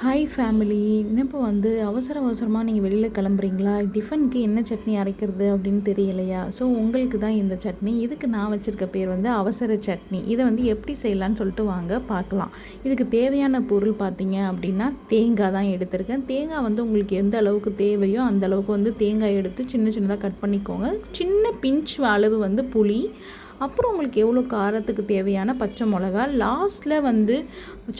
Hi family இப்போ வந்து அவசர அவசரமாக நீங்கள் வெளியில் கிளம்புறீங்களா? டிஃபனுக்கு என்ன சட்னி அரைக்கிறது அப்படின்னு தெரியலையா? ஸோ உங்களுக்கு தான் இந்த சட்னி. இதுக்கு நான் வச்சுருக்க பேர் வந்து அவசர சட்னி. இதை வந்து எப்படி செய்யலான்னு சொல்லிட்டு வாங்க பார்க்கலாம். இதுக்கு தேவையான பொருள் பார்த்தீங்க அப்படின்னா தேங்காய் தான் எடுத்திருக்கேன். தேங்காய் வந்து உங்களுக்கு எந்த அளவுக்கு தேவையோ அந்த அளவுக்கு வந்து தேங்காய் எடுத்து சின்ன சின்னதாக கட் பண்ணிக்கோங்க. சின்ன பிஞ்ச் அளவு வந்து புளி அப்புறம் உங்களுக்கு எவ்வளோ காரத்துக்கு தேவையான பச்சை மிளகா? லாஸ்ட்டில் வந்து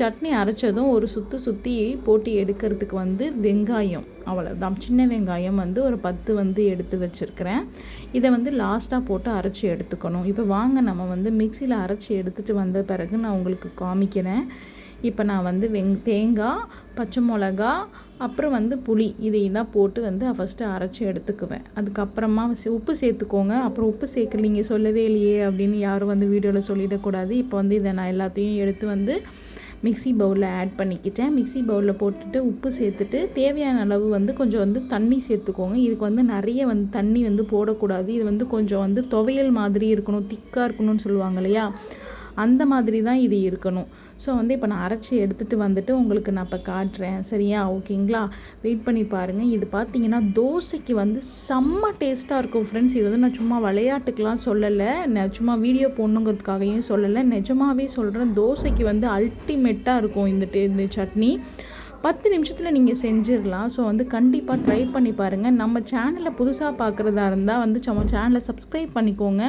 சட்னி அரைச்சதும் ஒரு சுற்றி சுற்றி போட்டு எடுக்கிறதுக்கு வந்து வெங்காயம். அவ்வளோதான் சின்ன வெங்காயம் வந்து ஒரு பத்து வந்து எடுத்து வச்சுருக்கிறேன். இதை வந்து லாஸ்ட்டாக போட்டு அரைச்சி எடுத்துக்கணும். இப்போ வாங்க நம்ம வந்து மிக்சியில் அரைச்சி எடுத்துகிட்டு வந்த பிறகு நான் உங்களுக்கு காமிக்கிறேன். இப்போ நான் வந்து வெங் தேங்காய் பச்சை மிளகா அப்புறம் வந்து புளி இதை தான் போட்டு வந்து ஃபஸ்ட்டு அரைச்சி எடுத்துக்குவேன். அதுக்கப்புறமா உப்பு சேர்த்துக்கோங்க. அப்புறம் உப்பு சேர்க்கலீங்க சொல்லவே இல்லையே அப்படின்னு யாரும் வந்து வீடியோவில் சொல்லிடக்கூடாது. இப்போ வந்து இதை நான் எல்லாத்தையும் எடுத்து வந்து மிக்சி பவுலில் ஆட் பண்ணிக்கிட்டேன். மிக்சி பவுலில் போட்டுட்டு உப்பு சேர்த்துட்டு தேவையான அளவு வந்து கொஞ்சம் வந்து தண்ணி சேர்த்துக்கோங்க. இதுக்கு வந்து நிறைய வந்து தண்ணி வந்து போடக்கூடாது. இது வந்து கொஞ்சம் வந்து துவையல் மாதிரி இருக்கணும் திக்காக இருக்கணும்னு சொல்லுவாங்க இல்லையா? அந்த மாதிரி தான் இது இருக்கணும். ஸோ வந்து இப்போ நான் அரைச்சி எடுத்துகிட்டு வந்துட்டு உங்களுக்கு நான் இப்போ காட்டுறேன். சரியா? ஓகேங்களா? வெயிட் பண்ணி பாருங்கள் இது பார்த்தீங்கன்னா தோசைக்கு வந்து செம்ம டேஸ்ட்டாக இருக்கும் ஃப்ரெண்ட்ஸ் இது வந்து நான் சும்மா விளையாட்டுக்கெலாம் சொல்லலை. நான் சும்மா வீடியோ போடணுங்கிறதுக்காகவும் சொல்லலை. நிஜமாகவே சொல்கிறேன் தோசைக்கு வந்து அல்டிமேட்டாக இருக்கும் இந்த டே இந்த சட்னி. பத்து நிமிஷத்தில் நீங்கள் செஞ்சிடலாம். ஸோ வந்து கண்டிப்பாக ட்ரை பண்ணி பாருங்கள் நம்ம சேனலை புதுசாக பார்க்குறதா இருந்தால் வந்து சும்மா சேனலை சப்ஸ்கிரைப் பண்ணிக்கோங்க.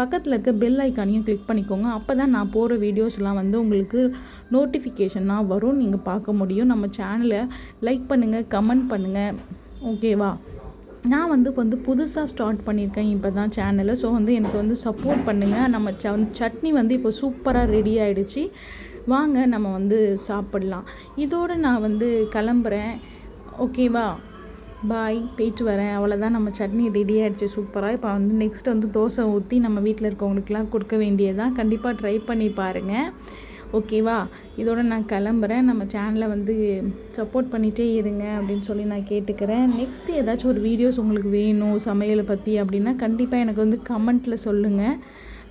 பக்கத்தில் இருக்க பெல் ஐக்கானையும் கிளிக் பண்ணிக்கோங்க. அப்போ தான் நான் போகிற வீடியோஸ்லாம் வந்து உங்களுக்கு நோட்டிஃபிகேஷனாக வரும். நீங்கள் பார்க்க முடியும். நம்ம சேனலை லைக் பண்ணுங்கள் கமெண்ட் பண்ணுங்கள் ஓகேவா நான் வந்து இப்போ வந்து புதுசாக ஸ்டார்ட் பண்ணியிருக்கேன் இப்போ தான் சேனலை ஸோ வந்து எனக்கு வந்து சப்போர்ட் பண்ணுங்கள் நம்ம ச சட்னி வந்து இப்போ சூப்பராக ரெடி ஆகிடுச்சு வாங்க நம்ம வந்து சாப்பிட்லாம். இதோடு நான் வந்து கிளம்புறேன். ஓகேவா பாய் போயிட்டு வரேன். அவ்வளோதான் நம்ம சட்னி ரெடி ஆகிடுச்சு சூப்பராக இப்போ வந்து நெக்ஸ்ட் வந்து தோசை ஊற்றி நம்ம வீட்டில் இருக்கவங்களுக்குலாம் கொடுக்க வேண்டியதான் கண்டிப்பாக ட்ரை பண்ணி பாருங்கள் ஓகேவா இதோட நான் கிளம்புறேன். நம்ம சேனலை வந்து சப்போர்ட் பண்ணிகிட்டே இருங்க அப்படின்னு சொல்லி நான் கேட்டுக்கிறேன். நெக்ஸ்ட்டு ஏதாச்சும் ஒரு வீடியோஸ் உங்களுக்கு வேணும் சமையலை பற்றி அப்படின்னா கண்டிப்பாக எனக்கு வந்து கமெண்ட்டில் சொல்லுங்கள்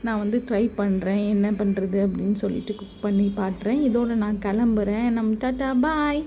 நான் வந்து ட்ரை பண்ணுறேன் என்ன பண்ணுறது அப்படின்னு சொல்லிட்டு குக் பண்ணி பாட்டுறேன் இதோட நான் கிளம்புறேன். நம்ம டாட்டா பாய்.